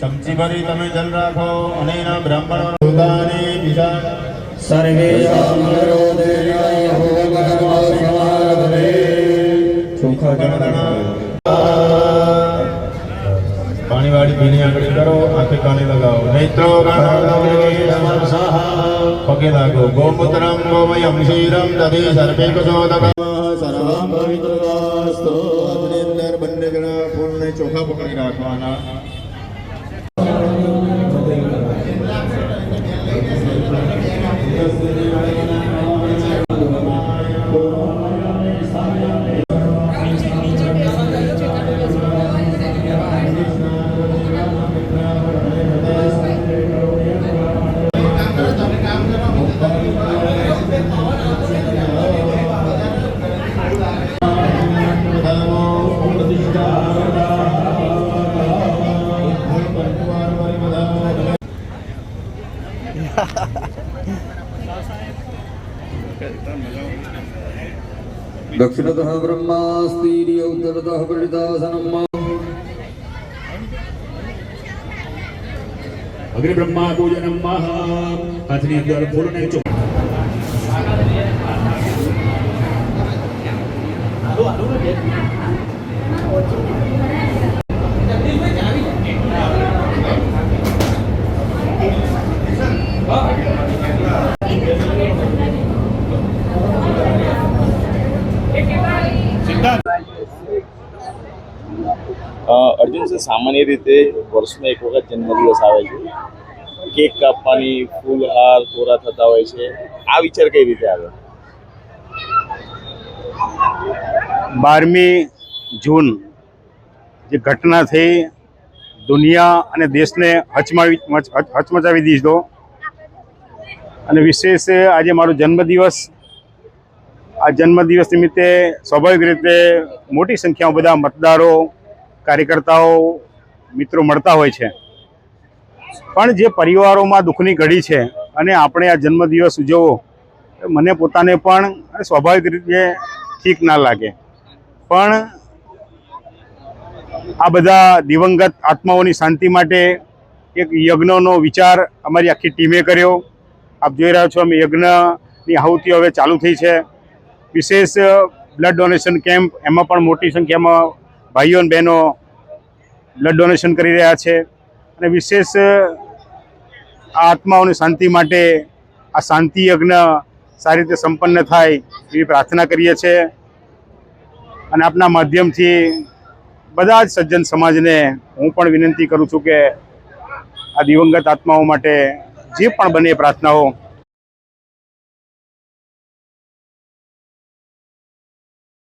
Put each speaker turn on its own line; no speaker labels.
ચમચી ભરી તમે જલ રાખો અને એના બ્રાહ્મણો બીજા
સર્વે
જમણા
પાણીવાળી ભીની આંગળી કરો આંખે કાને લગાવો નેત્રો પગે લાગો ગોમૂત્રમ ગોમયમ ક્ષીરમ દધી સર્પે કુશોદક અંદર બંને જણા ફૂલને ચોખા પકડી રાખવાના.
દક્ષિણતઃ બ્રહ્માસ્તિ ઉત્તરતઃ પ્રણિતાસનમ
અગ્નિ બ્રહ્મા પૂજનમ મહા હાથની અંદર ફૂલને ચો
અ, અર્જુન સર, સામાન્ય રીતે વર્ષમાં એક વખત જન્મદિવસ આવે છે. કેક કાપવાની ફૂલહાર કોરા થતા હોય છે. આ વિચાર કઈ રીતે આવ્યો
બારમી જૂન જે ઘટના થઈ, દુનિયા અને દેશને હચમાવી હચ- હચ- હચમચાવી દીધો. અને વિશેષ આજે મારો જન્મદિવસ, આ જન્મદિવસ નિમિત્તે સ્વાભાવિક રીતે મોટી સંખ્યામાં બધા મતદારો કાર્યકર્તાઓ, મિત્રો મળતા હોય છે. પણ જે પરિવારોમાં દુઃખની ઘડી છે અને આપણે આ જન્મદિવસ ઉજવવો મને પોતાને પણ સ્વાભાવિક રીતે ઠીક ના લાગે. પણ આ બધા દિવંગત આત્માઓની શાંતિ માટે એક યજ્ઞનો વિચાર અમારી આખી ટીમે કર્યો. આપ જોઈ રહ્યા છો અમે યજ્ઞની આહુતિઓ હવે ચાલુ થઈ છે. વિશેષ બ્લડ ડોનેશન કેમ્પ, એમાં પણ મોટી સંખ્યામાં ભાઈઓ અને બહેનો બ્લડ ડોનેશન કરી રહ્યા છે. અને વિશેષ આ આત્માઓની શાંતિ માટે આ શાંતિ યજ્ઞ સારી રીતે સંપન્ન થાય એવી પ્રાર્થના કરીએ છીએ. અને આપના માધ્યમથી બધા જ સજ્જન સમાજને હું પણ વિનંતી કરું છું કે આ દિવંગત આત્માઓ માટે જે પણ બને પ્રાર્થનાઓ